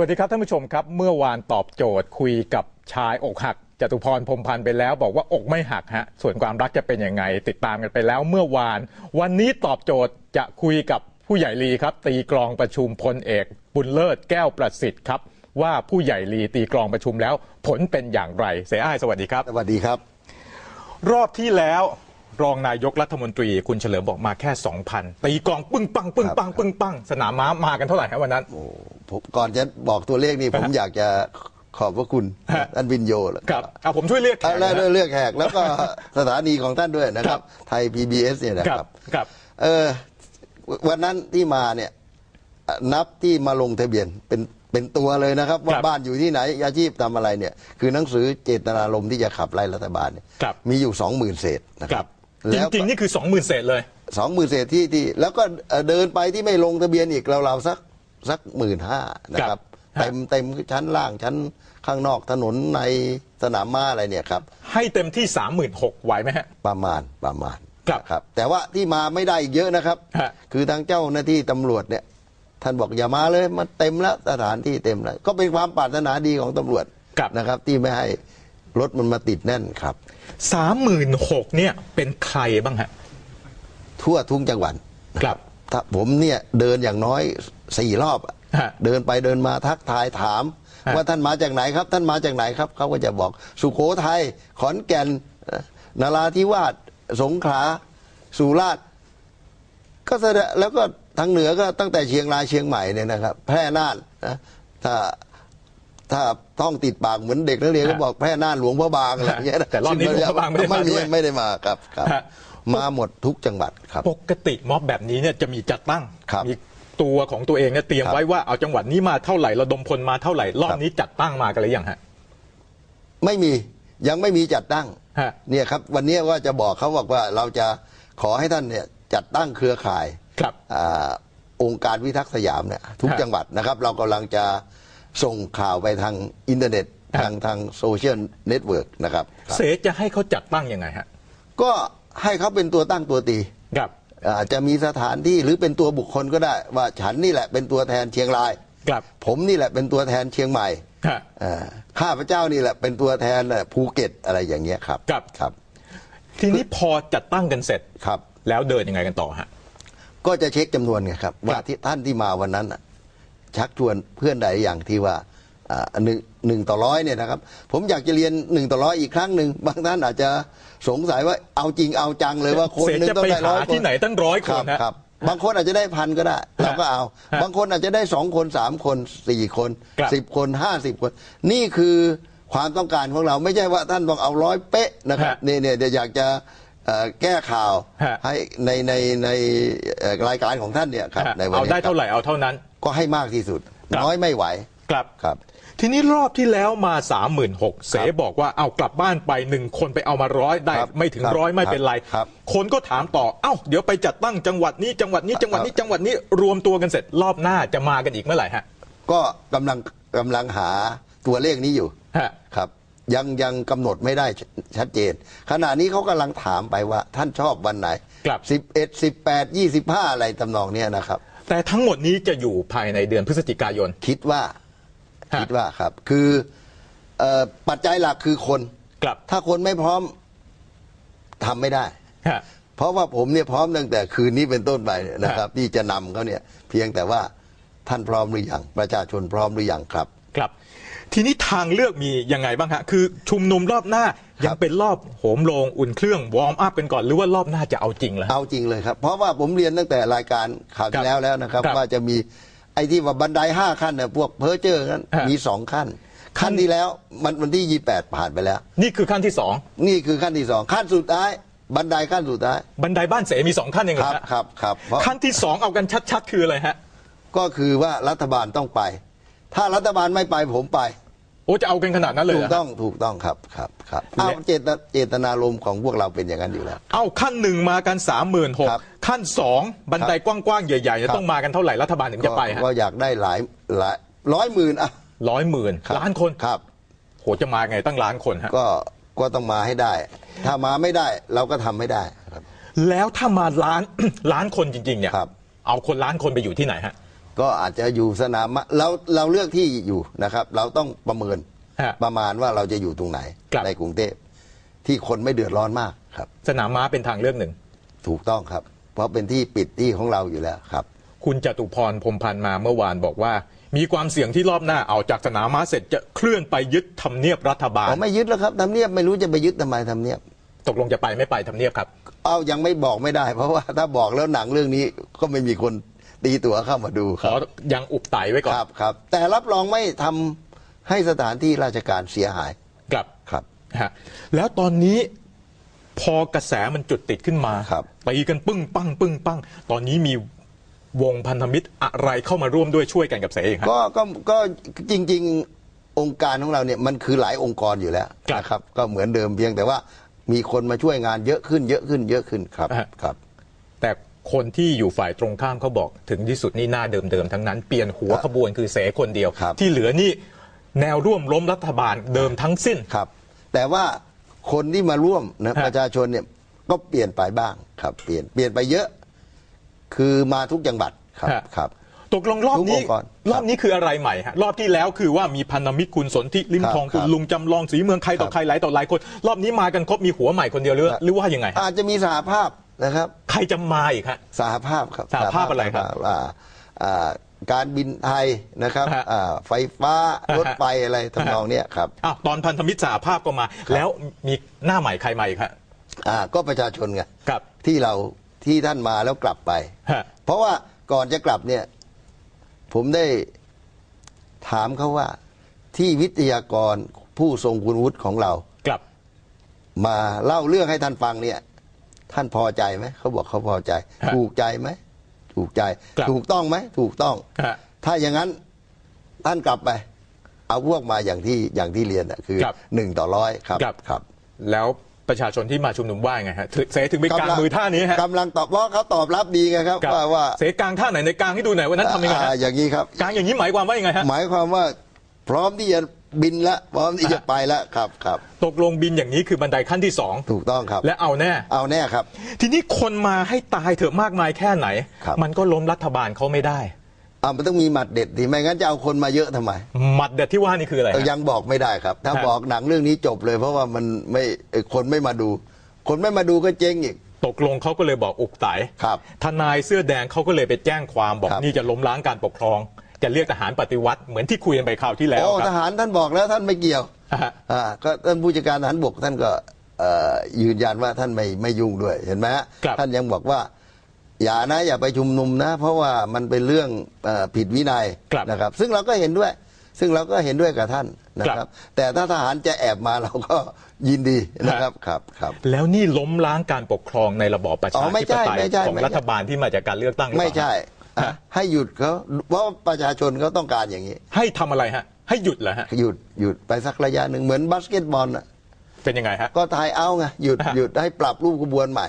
วัสดีครับท่านผู้ชมครับ เมื่อวานตอบโจทย์คุยกับชายอกหักจตุพรพรหมพันธ์ไปแล้ว บอกว่าอกไม่หักฮะส่วนความรักจะเป็นยังไง ติดตามกันไปแล้วเมื่อวาน วันนี้ตอบโจทย์จะคุยกับผู้ใหญ่ลีครับ ตีกลองประชุมพลเอก บุญเลิศแก้วประสิทธิ์ครับ ว่าผู้ใหญ่ลีตีกลองประชุมแล้ว ผลเป็นอย่างไร เสียอ้ายสวัสดีครับ สวัสดีครับ รอบที่แล้ว รองนายกรัฐมนตรีคุณเฉลิมบอกมาแค่ 2,000ตีกลองปึ้งปังปึ้งปังปึ้งปังสนามม้ามากันเท่าไหร่ครับวันนั้นผมก่อนจะบอกตัวเลขนี่ผมอยากจะขอบพระคุณฮะท่านวินโยแล้วครับเอาผมช่วยเรียกแขเอากแล้วนะเลือกแขกแล้วก็สถานีของท่านด้วยนะคครัรับบไทย PBS เนี่ยนะคครัรับบครับเออวันนั้นที่มาเนี่ยนับที่มาลงทะเบียนเป็นเป็นตัวเลยนะครับ ว่าครับบ้านอยู่ที่ไหนอาชีพทำอะไรเนี่ย คือหนังสือเจตนารมณ์ที่จะขับไล่รัฐบาลเนี่ยครับมีอยู่สองหมื่นเศษนะคครัรับบ จแล้วริง ๆ นี่คือ 20,000เศษเลย สองหมื่นเศษที่ที่ แล้วก็เอ่อเดินไปที่ไม่ลงทะเบียนอีกเราเราๆสักสักหมื่นห้านะคครัรับบฮะเต็มเต็มชั้นล่างชั้นข้างนอกถนนในสนามม้าอะไรเนี่ยครับ ให้เต็มที่ 36,000ไหวไหมฮะ ประมาณประมาณครับครับ แต่ว่าที่มาไม่ได้อีกเยอะนะครับ ฮะ คือทางเจ้าหน้าที่ตำรวจเนี่ย ท่านบอกอย่ามาเลยมันเต็มแล้วสถานที่เต็มแล้วก็เป็นความปรารถนาดีของตำรวจครับ นะครับ ที่ไม่ให้ รถมันมาติดแน่นครับ36,000เนี่ยเป็นใครบ้างฮะ ทั่วทุกจังหวัดครับถ้าผมเนี่ยเดินอย่างน้อยสี่รอบอะฮะเดินไปเดินมาทักทายถาม ฮะ ว่าท่านมาจากไหนครับ ท่านมาจากไหนครับเขาก็จะบอกสุโขทัยขอนแก่นเอ่อนราธิวาสสงขลาสุราษฎร์ก็แสดงแล้วก็ทางเหนือก็ตั้งแต่เชียงรายเชียงใหม่เนี่ยนะครับ แพร่น่านนะถ้า ถ้าท่องติดปากเหมือนเด็กนักเรียนก็ฮะบอกแพร่น่านหลวงพระบางอะไรอย่างเงี้ยะแต่รอบนี้หลวงพระบางไม่ได้มาด้วยไม่ได้มาครับครับ ฮะ มาหมดทุกจังหวัดครับ ปกติม็อบแบบนี้เนี่ยจะมีจัดตั้ง ครับมีตัวของตัวเองเนี่ยเตรียมครับไว้ว่าเอาจังหวัดนี้มาเท่าไหร่ระดมพลมาเท่าไหร่รอบนี้จัดตั้งมากันหรือยังฮะ ไม่มียังไม่มีจัดตั้งฮะเนี่ยครับ วันนี้ว่าจะบอกเขาบอกว่าเราจะขอให้ท่านเนี่ยจัดตั้งเครือข่ายครับ อาองค์การวิทักษ์สยามเนี่ยทุกฮะจังหวัดนะครับ เรากำลังจะ ส่งข่าวไปทางอินเทอร์เน็ตฮะทางทางโซเชียลเน็ตเวิร์กนะครับ เสจะให้เขาจัดตั้งยังไงฮะ ก็ให้เขาเป็นตัวตั้งตัวตีครับอาจจะมีสถานที่หรือเป็นตัวบุคคลก็ได้ ว่าฉันนี่แหละเป็นตัวแทนเชียงรายครับผมนี่แหละเป็นตัวแทนเชียงใหม่ฮะอ่าข้าพเจ้านี่แหละเป็นตัวแทนเอ่อภูเก็ตอะไรอย่างเงี้ยครับครับครับ ทีนี้พอจัดตั้งกันเสร็จครับ แล้วเดินยังไงกันต่อฮะก็จะเช็คจำนวนไงครับ ว่าที่ท่านที่มาวันนั้นน่ะ ชักชวนเพื่อนใดอย่างที่ว่าอ่าหนึ่งหนึ่งต่อร้อยเนี่ยนะครับ ผมอยากจะเรียนหนึ่งต่อร้อยอีกครั้งหนึ่งบางท่านอาจจะสงสัยว่าเอาจริงเอาจังเลยว่าคนเสร็จหนึ่งจะต้องไปได้ร้อยหาคนที่ไหนตั้งร้อยคนครับฮะครับ บางคนอาจจะได้พันก็ได้เราก็เอาฮะบางคนอาจจะได้สองคนสามคนสี่คนครับสิบคนห้าสิบคน นี่คือความต้องการของเราไม่ใช่ว่าท่านต้องเอาร้อยเป๊ะนะครับฮะนี่เนี่ยเดี๋ยวอยากจะเอ่อแก้ข่าวฮะให้ในในในเอ่อรายการของท่านเนี่ยครับฮะในวันเอานี้ได้ครับเท่าไหร่เอาเท่านั้น ก็ให้มากที่สุด ครับ น้อยไม่ไหวครับ ครับ ทีนี้รอบที่แล้วมา 3 6 0 0 0เสบอกว่าเอากลับบ้านไปหนึ่งคนไปเอามาร้อยได้ ครับไม่ถึงครับร้อยไม่เป็นไรครับ คนก็ถามต่อเอ้าเดี๋ยวไปจัดตั้งจังหวัดนี้จังหวัดนี้จังหวัดนี้จังหวัดนี้รวมตัวกันเสร็จรอบหน้าจะมากันอีกเมื่อไหร่ฮะก็กำลังกำลังหาตัวเลขนี้อยู่ฮะ ครับ ยังยังกำหนดไม่ได้ชชัดเจน ขณะนี้เขากำลังถามไปว่าท่านชอบวันไหนครับ สิบเอ็ดสิบแปดยี่สิบห้าอะไรทำนองเนี้ยนะครับ แต่ทั้งหมดนี้จะอยู่ภายในเดือนพฤศจิกายน คิดว่าฮะคิดว่าครับ คือเอ่อปัจจัยหลักคือคนกลับถ้าคนไม่พร้อมทำไม่ได้ ฮะ เพราะว่าผมเนี่ยพร้อมตั้งแต่คืนนี้เป็นต้นไปเนี่ยนะครับ ที่จะนำเขาเนี่ย เพียงแต่ว่าท่านพร้อมหรือยังประชาชนพร้อมหรือยังครับ ครับ ทีนี้ทางเลือกมียังไงบ้างฮะ คือชุมนุมรอบหน้า ยังเป็นรอบโหมโรงอุ่นเครื่องวอร์มอัพกันก่อนหรือว่ารอบหน้าจะเอาจริงแล้ว เอาจริงเลยครับ เพราะว่าผมเรียนตั้งแต่รายการข่าวครัที่บแล้วแล้วนะครับ ครับว่าจะมีไอ้ที่ว่าบันไดห้าขั้นเนี่ยพวกเพอร์เจอร์นั้นฮะ มีสองขั้น ขั้นที่แล้วมันวันที่ยี่แปดผ่านไปแล้ว นี่คือขั้นที่สองนี่คือขั้นที่สองขั้นสุดท้าย บันไดขั้นสุดท้ายบันไดบ้านเสมีสองขั้นเองเหครอรับฮะครับครับเพราะขั้นที่สองเอากันชัด ๆ คืออะไรฮะ ก็คือว่ารัฐบาลต้องไป ถ้ารัฐบาลไม่ไปผมไป โอ้จะเอากันขนาดนั้นเลยถูเหรกอฮะต้องถูกต้องครับครับครับเอาและเจตเจตนารมณ์ของพวกเราเป็นอย่างนั้นอยู่แล้ว เอาขั้นหนึ่งมากันสามหมื่นหกครับขั้นสองบันไดกว้างๆ ใหญ่ๆครัจะบ ต้องมากันเท่าไหร่รัฐบาลถึงจะไปฮะก็อยากได้หลายหลายร้อยหมื่นอะร้อยหมื่นครับล้านคนครับ โหจะมาไงตั้งล้านคนฮะก็ก็ต้องมาให้ได้ ถ้ามาไม่ได้เราก็ทำไม่ได้ครับ แล้วถ้ามาล้าน ล้านคนจริงๆเนี่ยครับ เอาคนล้านคนไปอยู่ที่ไหนฮะ ก็อาจจะอยู่สนามม้าเราเราเลือกที่อยู่นะครับ เราต้องประเมินฮะประมาณว่าเราจะอยู่ตรงไหนครับในกรุงเทพที่คนไม่เดือดร้อนมากครับ สนามม้าเป็นทางเลือกหนึ่ง ถูกต้องครับ เพราะเป็นที่ปิดที่ของเราอยู่แล้วครับ คุณจตุพรพรหมพันธ์มาเมื่อวานบอกว่า มีความเสี่ยงที่รอบหน้าเอาจากสนามม้าเสร็จจะเคลื่อนไปยึดทำเนียบรัฐบาลอ๋อไม่ยึดแล้วครับทำเนียบไม่รู้จะไปยึดทำไมทำเนียบตกลงจะไปไม่ไปทำเนียบครับ เอายังไม่บอกไม่ได้ เพราะว่าถ้าบอกแล้วหนังเรื่องนี้ก็ไม่มีคน ตีตั๋วเข้ามาดูขครัอบ ยังอุบไตไว้ก่อคนรับครับ แต่รับรองไม่ทำให้สถานที่ราชการเสียหายกลับครับ ฮะแล้วตอนนี้พอกระแสมันจุดติดขึ้นมาครับ ตีกันปึ้งปังปึ้งปังตอนนี้มีวงพันธมิตรอะไรเข้ามาร่วมด้วยช่วยกันกับเสเองครับก็ก็ก็จริง ๆ องค์การของเราเนี่ยมันคือหลายองค์กรอยู่แล้วครับ นะครับ ก็เหมือนเดิมเพียงแต่ว่ามีคนมาช่วยงานเยอะขึ้นเยอะขึ้นเยอะขึ้นครับฮะครับ แต่ คนที่อยู่ฝ่ายตรงข้ามเขาบอกถึงที่สุดนี่หน้าเดิมๆทั้งนั้นเปลี่ยนหัวครับขบวนคือเสคนเดียว ครับ ที่เหลือนี่แนวร่วมล้มรัฐบาลเดิมทั้งสิ้น ครับ แต่ว่าคนที่มาร่วมนะฮะ ประชาชนเนี่ยก็เปลี่ยนไปบ้างครับ เปลี่ยนเปลี่ยนไปเยอะ คือมาทุกจังหวัดครับฮะครับ ตกลงรอบทุกนี้องค์กรรอบนี้คืออะไรใหม่ฮะรอบที่แล้วคือว่ามีพันธมิตรคุณสนธิลิมครับทองคุณครับลุงจำลองสีเมืองใครต่อครับ ใครหลายต่อหลายคน รอบนี้มากันครบมีหัวใหม่คนเดียวหรือหรือว่ายังไงฮะ อาจจะมีสหภาพ นะครับ ใครจะมาอีกฮะ สหภาพครับสหภาพอะไรครับอ่าอ่าการบินไทยนะครับฮะ อ่าไฟฟ้าฮะรถไฟอะไรทำนองเนี้ยครับอ้าวตอนพันธมิตรสหภาพก็มา แล้วมีหน้าใหม่ใครมาอีกฮะอ่าก็ประชาชนไงครับ ที่เราที่ท่านมาแล้วกลับไป ฮะ เพราะว่าก่อนจะกลับเนี่ย ผมได้ถามเขาว่า ที่วิทยากรผู้ทรงคุณวุฒิของเรากลับ มาเล่าเรื่องให้ท่านฟังเนี่ย ท่านพอใจไหมเขาบอกเขาพอใจ ฮะถูกใจไหมถูกใจ ครับถูกต้องไหมถูกต้อง ฮะถ้าอย่างนั้นท่านกลับไป เอาพวกมาอย่างที่อย่างที่เรียนอะคือครับ หนึ่งต่อร้อยครับครับครับ แล้วประชาชนที่มาชุมนุมว่าไงฮะถึงเสถึงไปกลางมือท่านี้ฮะกำลังตอบเพราะเขาตอบรับดีไงครับครับว่าว่าเสกลางท่าไหนในกลางให้ดูหน่อยวันนั้นทำยังไงอ่าฮะอย่างนี้ครับ กลางอย่างนี้หมายความว่ายังไงฮะ หมายความว่าพร้อมที่จะ บินละพร้อมที่จะอ่าไปละครับครับตกลงบินอย่างนี้คือบันไดขั้นที่สองถูกต้องครับ และเอาแน่ เอาแน่ครับ ทีนี้คนมาให้ตายเถอะมากมายแค่ไหน ครับ มันก็ล้มรัฐบาลเขาไม่ได้อ่ามันต้องมีหมัดเด็ดดิไม่งั้นจะเอาคนมาเยอะทำไมหมัดเด็ดที่ว่านี่คืออะไรเออฮะยังบอกไม่ได้ครับ ถ้าฮะบอกหนังเรื่องนี้จบเลย เพราะว่ามันไม่เอ่อคนไม่มาดู คนไม่มาดูก็เจ๊งอีก ตกลงเขาก็เลยบอกอุกไตครับทนายเสื้อแดงเขาก็เลยไปแจ้งความบอกครับ นี่จะล้มล้างการปกครอง จะเรียกทหารปฏิวัติเหมือนที่คุยกันไปคราวที่แล้วโอ้คทรับหารท่านบอกแล้วท่านไม่เกี่ยวฮะอ่าก็ท่านผู้จัดการทหารบกท่านก็เอ่อยืนยันว่าท่านไม่ไม่ยุ่งด้วยเห็นไหมฮะครับ ท่านยังบอกว่า อย่านะอย่าไปชุมนุมนะ เพราะว่ามันเป็นเรื่องเออผิดวินัยครับนะครับ ซึ่งเราก็เห็นด้วย ซึ่งเราก็เห็นด้วยกับท่านนะคครัรับ บ แต่ถ้าทหารจะแอบมาเราก็ยินดีนะครับครับครับ แล้วนี่ล้มล้างการปกครองในระบอบประอ๋ชาอไม่ธิปใช่ไตยไม่ใช่ของไม่ใช่ รัฐบาลที่มาจากการเลือกตั้งหรือเปไม่ล่า ใช่อะฮะ ให้หยุดเขาเพราะประชาชนเขาต้องการอย่างนี้ ให้ทำอะไรฮะ ให้หยุดเหรอฮะ หยุดหยุดไปสักระยะหนึ่งเหมือนบาสเกตบอลน่ะเป็นยังไงฮะ ก็ทายเอาไงหยุดฮะหยุดให้ปรับรูปขบวนใหม่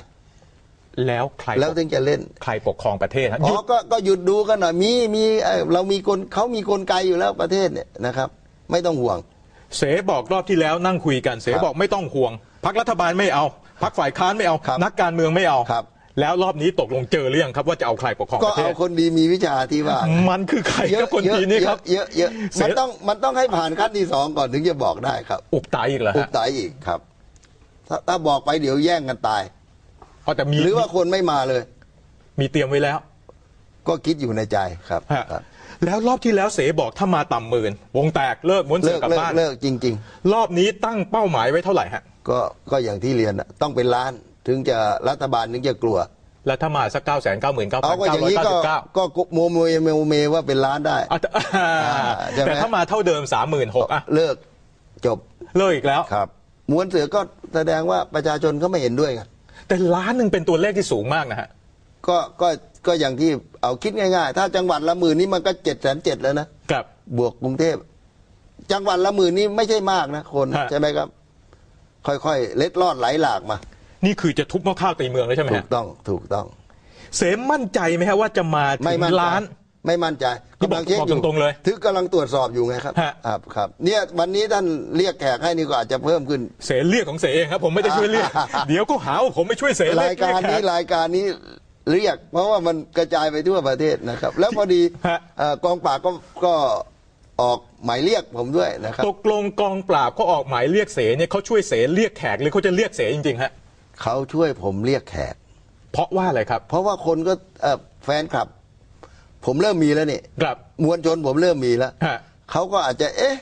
แล้วใครแล้วถึงจะเล่นใครปกครองประเทศฮะอ๋หยุอดก็ก็หยุดดูกันหน่อยมีมีเอ่อเรามีกลเขามีกลไกอยู่แล้วประเทศเนี่ยนะครับ ไม่ต้องห่วง เสบอกรอบที่แล้วนั่งคุยกัน เสครับบอกไม่ต้องห่วงพักรัฐบาลไม่เอาพักฝ่ายค้านไม่เอา ครับนักการเมืองไม่เอา ครับ แล้วรอบนี้ตกลงเจอเรื่องครับว่าจะเอาใครปกครองก็ประเทเอาศคนดีมีวิชาที่ว่ามันคือใครครับคนดีนี่ครับ เยอะเยอะเสีมันยต้องมันต้องให้ผ่านขั้นที่สองก่อนถึงจะบอกได้ครับอุบตายอีกเหรออุฮะบตายอีกครับ ถ้าถ้าบอกไปเดี๋ยวแย่งกันตาย เอาแต่มีหรือว่าคนไม่มาเลย มีเตรียมไว้แล้วก็คิดอยู่ในใจครับฮะครับแล้วรอบที่แล้วเสบอกถ้ามาต่ำหมื่นวงแตกเลิกม้วนเลิเสือกกลับเลิกบ้านเลิกจริง รอบนี้ตั้งเป้าหมายไว้เท่าไหร่ฮะ ๆ ก็ก็อย่างที่เรียนน่ะต้องเป็นล้าน ถึงจะรัฐบาลถึงจะกลัว แล้วถ้ามาสักเก้าแสนเก้าหมื่นเก้าพัเอานก็อเก้าย่างร้อยนี้เก้าก็สิบเก้าก็โมโมเมโมเมว่าเป็นล้านได้แต่ใช่ไหม แต่ถ้ามาเท่าเดิมสามหมื่นหกอะเลิกจบเลิกอีกแล้ว ครับม้วนเสือก็แสดงว่าประชาชนเขาไม่เห็นด้วยไงแต่ล้านหนึ่งเป็นตัวเลขที่สูงมากนะฮะ ก็ก็ก็อย่างที่เอาคิดง่ายๆ ถ้าจังหวัดละหมื่นนี่มันก็เจ็ดแสนเจ็ดแล้วนะ ครับ บวกกรุงเทพ จังหวัดละหมื่นนี่ไม่ใช่มากนะคน ฮะ ใช่ไหมครับ ค่อยๆ เล็ดลอดไหลหลากมา นี่คือจะทุบหม้อข้าวตีเมืองเลยใช่ไหมถูฮะกต้องถูกต้อง เสมมั่นใจไหมฮะว่าจะมาถึไม่งมั่นใจล้าน ไม่มั่นใจนี่บอกกำลังเช็คบอกอยู่ตรงๆเลยถึงกำลังตรวจสอบอยู่ไงครับฮะ ครับครับ เนี่ยวันนี้ท่านเรียกแขกให้นี่ก็อาจจะเพิ่มขึ้น เสเรียกของเสเองครับ ผมไม่ได้ช่วยเรียก เดี๋ยวก็หาว่าผมไม่ช่วยเสเรีรายกการเยนี้แขรายการนี้เรียก เพราะว่ามันกระจายไปทั่วประเทศนะครับ แล้วพอดีฮะ เอ่อกองปราบก็ก็ออกหมายเรียกผมด้วยนะครับ ตกลงกองปราบเขาออกหมายเรียกเสเนี่ยเขาช่วยเสเรียกแขกหรือเขาจะเรียกเสจริงๆฮะ เขาช่วยผมเรียกแขก เพราะว่าอะไรครับ เพราะว่าคนก็เอ่อแฟนคลับ ผมเริ่มมีแล้วนี่ครับ มวลชนผมเริ่มมีแล้วฮะเขาก็อาจจะ เอ๊ะ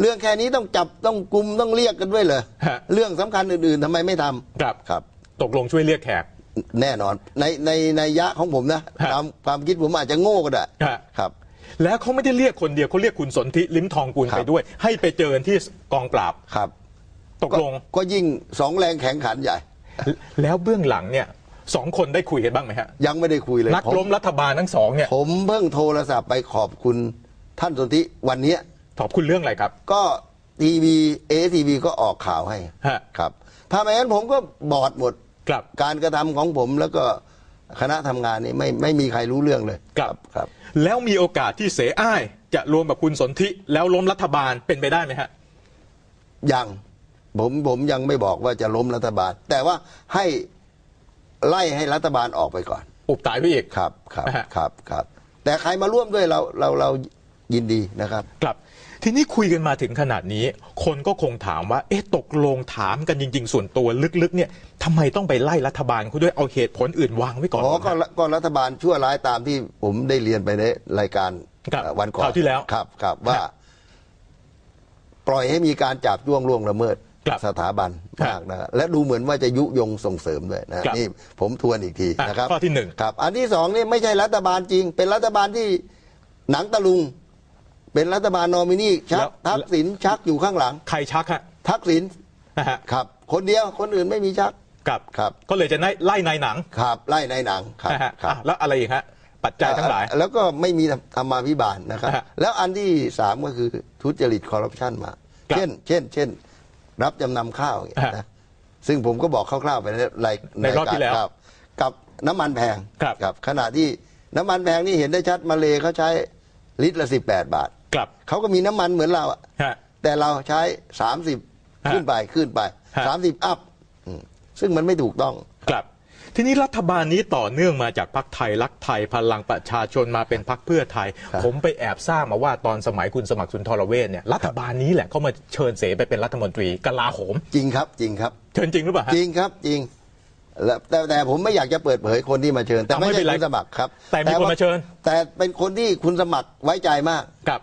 เรื่องแค่นี้ต้องจับต้องกลุมต้องเรียกกันด้วยเหรอฮะ เรื่องสำคัญอื่นๆทำไมไม่ทำครับ ครับ ตกลงช่วยเรียกแขก แน่นอนในในในยะของผมนะฮะตามความคิดผมอาจจะโง่ก็ได้ฮะ ครับ แล้วเขาไม่ได้เรียกคนเดียวเขาเรียกคุณสนธิลิ้มทองกุลครับ ไปด้วย ให้ไปเจอกันที่กองปราบครับตกลง ก็ยิ่งสองแรงแข็งขันใหญ่ แล้วเบื้องหลังเนี่ยสองคนได้คุยกันบ้างไหมฮะยังไม่ได้คุยเลยนักผมล้มรัฐบาลทั้งสองเนี่ยผมเพิ่งโทรศัพท์ไปขอบคุณท่านสนธิวันเนี้ยขอบคุณเรื่องอะไรครับ ก็ทีวีเอทีวีก็ออกข่าวให้ฮะ ครับ ถ้าไม่งั้นผมก็บอดหมด ครับ การกระทำของผมแล้วก็คณะทำงานนี่ไม่ไม่มีใครรู้เรื่องเลยครับ ครับ แล้วมีโอกาสที่เสอ้าย จะรวมกับคุณสนธิแล้วล้มรัฐบาลเป็นไปได้ไหมฮะ ยัง ผมผมยังไม่บอกว่าจะล้มรัฐบาล แต่ว่าให้ไล่ให้รัฐบาลออกไปก่อน อุบตายไปอีก ครับครับนะฮะครับครับ แต่ใครมาร่วมด้วยเราเราเรายินดีนะครับ ครับ ทีนี้คุยกันมาถึงขนาดนี้ คนก็คงถามว่า เอ๊ะตกลงถามกันจริง ๆ ส่วนตัวลึกๆ เนี่ยทำไมต้องไปไล่รัฐบาลเขาด้วยเอาเหตุผลอื่นวางไว้ก่อนอ๋อก็นะก็รัฐบาลชั่วร้ายตามที่ผมได้เรียนไปในรายการครับเอ่อวันก่อนคราวที่แล้วครับครับว่าครับปล่อยให้มีการจับจ้วงล่วงละเมิด ครับสถาบันครับมากนะและดูเหมือนว่าจะยุยงส่งเสริมด้วยนะครับนี่ผมทวนอีกทีอะนะครับข้อที่หนึ่งครับ อันที่สองนี่ไม่ใช่รัฐบาลจริง เป็นรัฐบาลที่หนังตะลุง เป็นรัฐบาลนอมินีชักทักษิณชักอยู่ข้างหลัง ใครชักฮะทักษิณนะฮะครับ คนเดียวคนอื่นไม่มีชักกับครับ ก็เลยจะไล่ไล่ในหนังครับไล่ในหนังครับนะฮะครับอะแล้วอะไรอีกฮะปัจจัยทั้งหลายเอ่อแล้วก็ไม่มีธรรมาภิบาลนะครับฮะแล้วอันที่สามก็คือทุจริตคอร์รัปชันมาครับเช่น เช่น เช่น รับจำนำข้าวอย่างเงี้ยฮะนะซึ่งผมก็บอกคร่าวๆไปในรายในรอบที่แล้วครับกับน้ำมันแพงครับ ครับ ขณะที่น้ำมันแพงนี่เห็นได้ชัดมาเลเขาใช้ลิตรละสิบแปดบาทกลับ เขาก็มีน้ำมันเหมือนเราอะฮะ แต่เราใช้สามสิบฮะขึ้นไปขึ้นไปฮะ สามสิบอัพอืมซึ่งมันไม่ถูกต้องกลับ ทีนี้รัฐบาลนี้ต่อเนื่องมาจากพรรคไทยรักไทยพลังประชาชนมาเป็นพรรคเพื่อไทยครับผมไปแอบทราบมาว่าตอนสมัยคุณสมัครสุนทรเวชเนี่ยรัฐบาลนี้แหละเขามาเชิญเสไปเป็นรัฐมนตรีกลาโหม จริงครับจริงครับ เชิญจริงหรือเปล่าฮะ จริงครับจริงแล้วแต่แต่ผมไม่อยากจะเปิดเผยคนที่มาเชิญ แต่อะไม่ไม่เป็ใช่นไรคุณสมัครครับแต่มีคนว่มาเชิญ แต่เป็นคนที่คุณสมัครไว้ใจมากกับ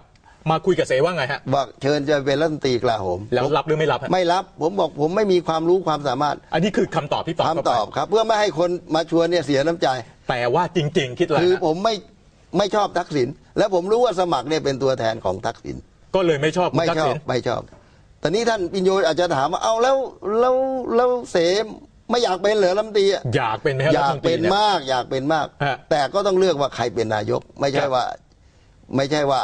มาคุยกับเสว่าไงฮะว่าเชิญจะเป็นรัฐมนตรีกลาโหมแล้วผมรับหรือไม่รับฮะไม่รับ ผมบอกผมไม่มีความรู้ความสามารถอันนี้คือคำตอบที่ตอบเข้าคำไปตอบครับ เพื่อไม่ให้คนมาชวนเนี่ยเสียน้ำใจ แต่ว่าจริง ๆ คิดอะไรคือฮะผมไม่ไม่ชอบทักษิณแล้วผมรู้ว่าสมัครเนี่ยเป็นตัวแทนของทักษิณ ก็เลยไม่ชอบคุณไม่ทักชอษิบณ ไม่ชอบ ตอนนี้ท่านปิญโยอาจจะถามว่าเอาแล้วแล้วแล้วเสมไม่อยากเป็นเหรอรัฐมนตรีอะอยากเป็นไหมฮะอรัยาฐกมนตเป็รีนเนี่ยมากอยากเป็นมาก ฮะแต่ก็ต้องเลือกว่าใครเป็นนายก ไม่ใช่ครับ ว่า ไม่ใช่ว่า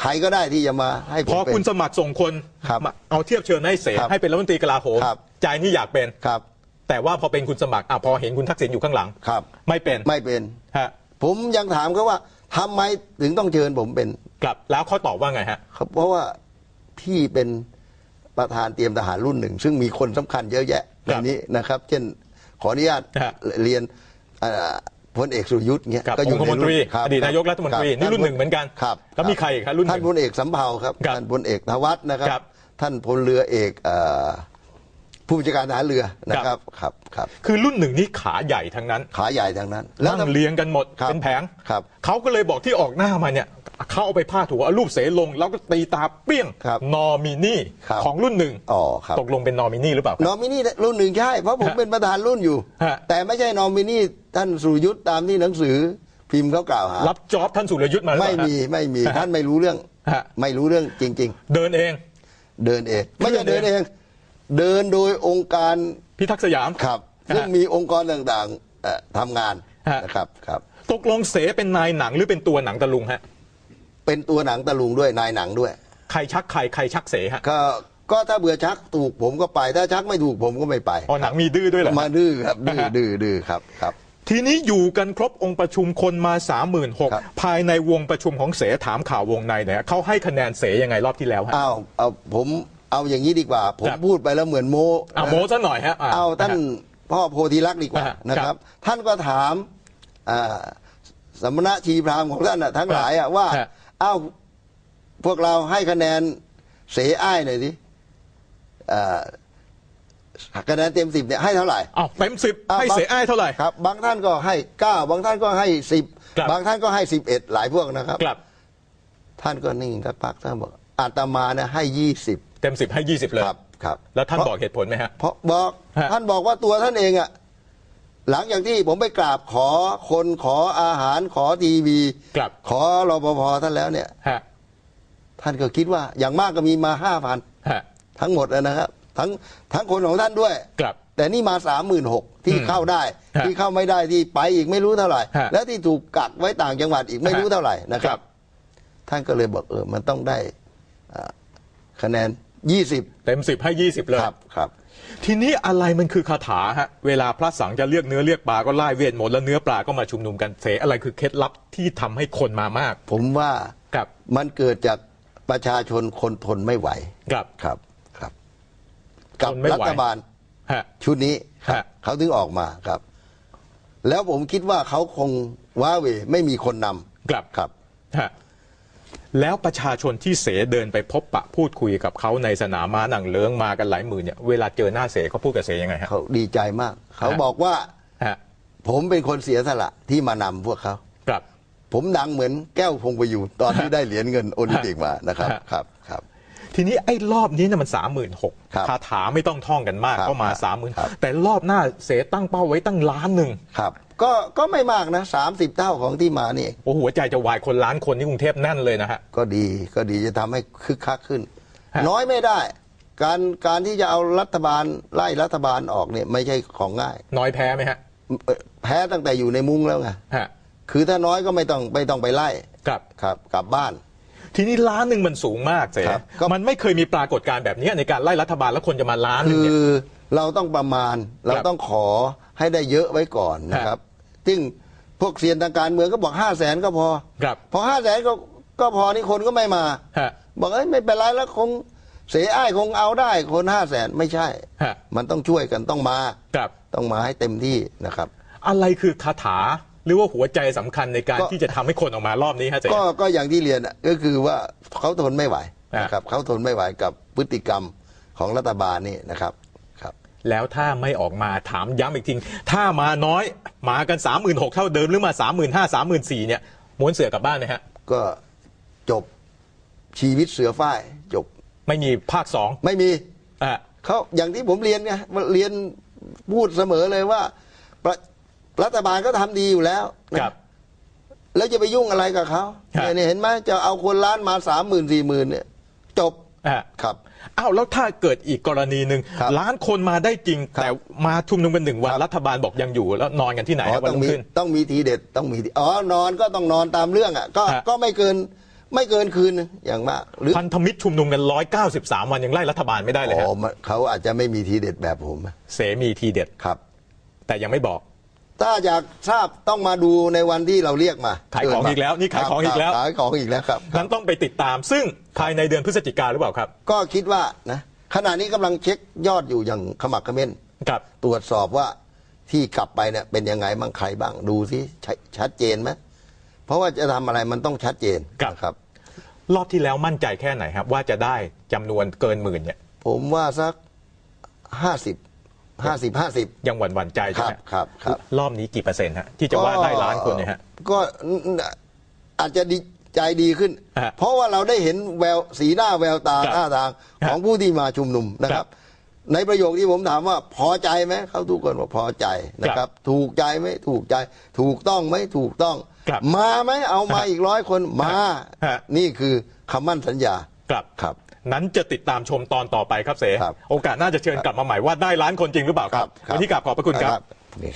ใครก็ได้ที่จะมาให้ผพมอเป็นคุณสมัครส่งคนครับมาเอาเทียบเชิญให้เสครับให้เป็นรัฐมนตรีกลาโหมครับ ใจนี่อยากเป็น ครับแต่ว่าพอเป็นคุณสมัครอะพอเห็นคุณทักษิณอยู่ข้างหลัง ครับ ไม่เป็นไม่เป็น ฮะผมยังถามเขาว่าทำไมถึงต้องเชิญผมเป็นกลับแล้วเขาตอบว่าไงฮะ ครับเพราะว่าพี่เป็นประธานเตรียมทหารรุ่นหนึ่ง ซึ่งมีคนสำคัญเยอะแยะครัในบนี้นะครับ เช่นขออนุญาตฮะเรียนเอ่อ พลเอกสุรยุทธ์เงี้ยกับก็องคมนตรีคบอดีตนายกรัฐมนตรีคบนี่รุ่นหนึ่งเหมือนกันครับแล้วมีใครอีกครับรุ่นหนึ่งท่านพลเอกสำเภาครับครับท่านพลเอกธวัฒน์นะครับครับท่านพลเรือเอกเอ่อ ผู้บัญชาการทหารเรือนะครับครับครับคือรุ่นหนึ่งนี่ขาใหญ่ทั้งนั้น ขาใหญ่ทั้งนั้นนั่งถ้าเลี้ยงกันหมดครับเป็นแผงครับเขาก็เลยบอกที่ออกหน้ามาเนี่ยเขาเอาไปพาดหัวเอารูปเสลง แล้วก็ตีตาเปี้ยงครับนอมินีครับของรุ่นหนึ่งอ๋อครับตกลงเป็นนอมินีหรือเปล่าครับนอมินีรุ่นหนึ่งใช่เพราะผมฮะเป็นประธานรุ่นอยู่ฮะแต่ไม่ใช่นอมินีท่านสุรยุทธ์ตามที่หนังสือพิมพ์เขากล่าวหารับจ็อบท่านสุรยุทธ์มาหรือเปไม่ล่าฮะมีไม่มีฮะท่านไม่รู้เรื่องฮะไม่รู้เรื่องจริงเดินเองๆเดินเอง ไม่ใช่เดิเดินนเอเองง เดินโดยองค์การพิทักษ์สยาม ครับฮะซึ่งมีองค์กรต่างๆเอ่อทำงานฮะ นะครับครับ ตกลงเสเป็นนายหนังหรือเป็นตัวหนังตะลุงฮะเป็นตัวหนังตะลุงด้วยนายหนังด้วย ใครชักใครใครชักเสฮะก็ก็ถ้าเบื่อชักถูกผมก็ไป ถ้าชักไม่ถูกผมก็ไม่ไปอ๋อหนังมีดื้อด้วยเหรอฮะ มาดื้อครับดื้อฮะดื้อดื้อครับครับ ทีนี้อยู่กันครบองค์ประชุมคนมา3 6 0 0ครับ0ภายในวงประชุมของเสถามข่าววงในเนี่ยเขาให้คะแนนเสยังไงรอบที่แล้วฮะอ้าวเอาผม เอาอย่างนี้ดีกว่า ผมครับพูดไปแล้วเหมือนโมอะโม้ซะหน่อยฮะะเอาท่านฮะ พ่อโพธิลักษณ์ดีกว่าอ่าฮะนะคครัรับบท่านก็ถามอ่าสมณะชีพราหมณ์ของท่านน่ะทั้งหลายอะว่าฮะ เอ้าพวกเราให้คะแนนเสอ้ายหน่อยสิอ่าคะแนนเต็มสิบเนี่ยให้เท่าไหร่ อ้าวเต็มสิบอะให้บางเสียอ้ายเท่าไหร่ ครับ บางท่านก็ให้เก้าบางท่านก็ให้สิบครับบางท่านก็ให้สิบเอ็ดหลายพวกนะครับ กลับ ท่านก็นิ่งสักพักท่านบอกอาตมาเนี่ยให้ยี่สิบเต็มสิบให้ยี่สิบเลยครับครับ แล้วท่านเพระบอกเหตุผลไหมฮะ เพราะบอกฮะท่านบอกว่าตัวท่านเองอะหลังจากที่ผมไปกราบขอคนขออาหารขอทีวีกลับ ขอรปภท่านแล้วเนี่ย ฮะท่านก็คิดว่าอย่างมากก็มีมาห้าพันฮะทั้งหมดนะครับ ทั้งทั้งคนของท่านด้วย กลับ แต่นี่มาสามหมื่นหกที่อืมเข้าได้ ฮะที่เข้าไม่ได้ที่ไปอีกไม่รู้เท่าไหร่ ฮะและที่ถูกกักไว้ต่างจังหวัดอีกไม่รู้ฮะเท่าไหร่นะคครัรับ บ ท่านก็เลยบอกเออมันต้องได้อ่าคะแนน ยี่สิบเต็มสิบให้ยี่สิบเลยครับครับ ทีนี้อะไรมันคือคาถาฮะเวลาพระสังฆ์จะเรียกเนื้อเรียกปลาก็ไล่เวทมนต์แล้วเนื้อปลาก็มาชุมนุมกันเสอะไรคือเคล็ดลับที่ทำให้คนมามาก ผมว่ากับมันเกิดจากประชาชนคนทนไม่ไหวกับครับครับ กับทนไม่รัไหวฐบาลฮะชุดนี้ครับฮะเขาถึงออกมาครับ แล้วผมคิดว่าเขาคงว้าเหวไม่มีคนนำกลับครับฮะ แล้วประชาชนที่เสเดินไปพบปะพูดคุยกับเขาในสนามม้าหนังเลื้งมากันหลายหมื่นเนี่ยเวลาเจอหน้าเสเขาพูดกับเสยังไงฮะ เขาดีใจมาก เขาฮะบอกว่าฮะ ผมเป็นคนเสียสละที่มานำพวกเขากลับ ผมดังเหมือนแก้วพงประยูนตอนที่ได้เหรียญเงินโอลิมปิกมานะครับฮะครับครับ ทีนี้ไอ้รอบนี้เนี่ยมันสามหมื่นหกครับคาถาไม่ต้องท่องกันมากครับก็มาครับสามหมื่นครับ แต่รอบหน้าเสตั้งเป้าไว้ตั้งล้านหนึ่ง ครับ ก็ก็ไม่มากนะสามสิบเท่าของที่มานี่เองโอ้หัวใจจะวายคนล้านคนที่กรุงเทพแน่นเลยนะฮะ ก็ดีก็ดีจะทำให้คึกคักขึ้น ฮะ น้อยไม่ได้ การการที่จะเอารัฐบาลไล่รัฐบาลออกเนี่ยไม่ใช่ของง่ายน้อยแพ้ไหมฮะเอ่อแพ้ตั้งแต่อยู่ในมุ้งแล้วไงฮะคือถ้าน้อยก็ไม่ต้องไม่ต้องไปไล่กลับ ครับกลับบ้าน ทีนี้ล้านหนึ่งมันสูงมากเสครับก็ มันไม่เคยมีปรากฏการณ์แบบนี้ในการไล่รัฐบาลแล้วคนจะมาล้านหนึ่คืงเนี่ย อเราต้องประมาณเราต้องขอให้ได้เยอะไว้ก่อนนะครับ ซึ่งพวกเซียนทางการเมืองก็บอกห้าแสนก็พอครับพอห้าแสนก็ก็พอนี่คนก็ไม่มา ฮะ บอกเอ้ยไม่เป็นไรแล้วคงเสียอ้ายคงเอาได้คนห้าแสนไม่ใช่ ฮะ มันต้องช่วยกันต้องมากลับ ต้องมาให้เต็มที่นะครับ อะไรคือคาถาหรือว่าหัวใจสำคัญในการก็ ที่จะทำให้คนออกมารอบนี้ฮะเจ๊ ก็ก็อย่างที่เรียนอะก็คือว่าเขาทนไม่ไหวอะนะครับเขาทนไม่ไหวกับพฤติกรรมของรัฐบาลนี่นะครับครับ แล้วถ้าไม่ออกมาถามย้ำอีกทีถ้ามาน้อยมากันสามหมื่นหกเท่าเดิมหรือมาสามหมื่นห้าสามหมื่นสี่เนี่ยม้วนเสือกลับบ้านไหมฮะ ก็จบชีวิตเสือฝ้ายจบไม่มีภาคสองไม่มีอะเขาอย่างที่ผมเรียนไงเรียนพูดเสมอเลยว่าประรัฐบาลก็ทำดีอยู่แล้วนะครับ แล้วจะไปยุ่งอะไรกับเขาครับเนี่ยเนี่ยเห็นไหมจะเอาคนล้านมาสามหมื่นสี่หมื่นเนี่ยจบอะ ครับ อ้าวแล้วถ้าเกิดอีกกรณีหนึ่งครับล้านคนมาได้จริง ครับแต่มาชุมนุมกันหนึ่งวันครับ รัฐบาลบอกยังอยู่แล้วนอนกันที่ไหนอ๋อฮะวันต้องรุ่งมีขึ้น ต้องมีทีเด็ดต้องมีทีอ๋อนอนก็ต้องนอนตามเรื่องอะก็ฮะ ก็ไม่เกินไม่เกินคืนนึงอย่างมากหรือพันธมิตรชุมนุมกันร้อยเก้าสิบสามวันยังไล่รัฐบาลไม่ได้เลยอ๋ฮะอมันเขาอาจจะไม่มีทีเด็ดแบบผมเสมีทีเด็ด ครับ แต่ยังไม่บอก ถ้าอยากทราบต้องมาดูในวันที่เราเรียกมาขายของเชิญมอีกแล้วนี่ขายของอีกแล้วขายของอีกแล้วครับนั้นต้องไปติดตาม ซึ่งภายในเดือนพฤศจิกาหรือเปล่าครับ ก็คิดว่านะขณะนี้กำลังเช็คยอดอยู่อย่างขมักเขม้นครับ ตรวจสอบว่าที่กลับไปเนี่ยเป็นยังไงบ้างใครบ้างดูสิชัดชัดเจนไหมเพราะว่าจะทำอะไรมันต้องชัดเจนครับนะครับ รอบที่แล้วมั่นใจแค่ไหนครับ ว่าจะได้จำนวนเกินหมื่นเนี่ย ผมว่าสักห้าสิบ ห้าสิบห้าสิบยังหวั่นหวั่นๆใจคใช่รับไหมครับครับรอบนี้กี่เปอร์เซ็นต์ฮะที่จะว่าได้ล้านคนเนี่ยฮะ ก็อาจจะดีใจดีขึ้น ฮะเพราะว่าเราได้เห็นแววสีหน้าแววตาครับท่าทางของผู้ที่มาชุมนุมนะคครัรับ บ ในประโยคที่ผมถามว่าพอใจไหมเขาทุกคนว่าพอใจนะคครัรับบถูกใจไหมถูกใจ ถูกต้องไหมถูกต้อง ครับมาไหมเอามาอีกร้อยคนมา ฮะ นี่คือคำมั่นสัญญา กลับ ครับ นั้นจะติดตามชมตอนต่อไปครับเส ครับโอกาสน่าจะเชิญกลับมาใหม่ว่าได้ล้านคนจริงหรือเปล่าครับวันนี้กลับขอบพระคุณครับ นี่ครับ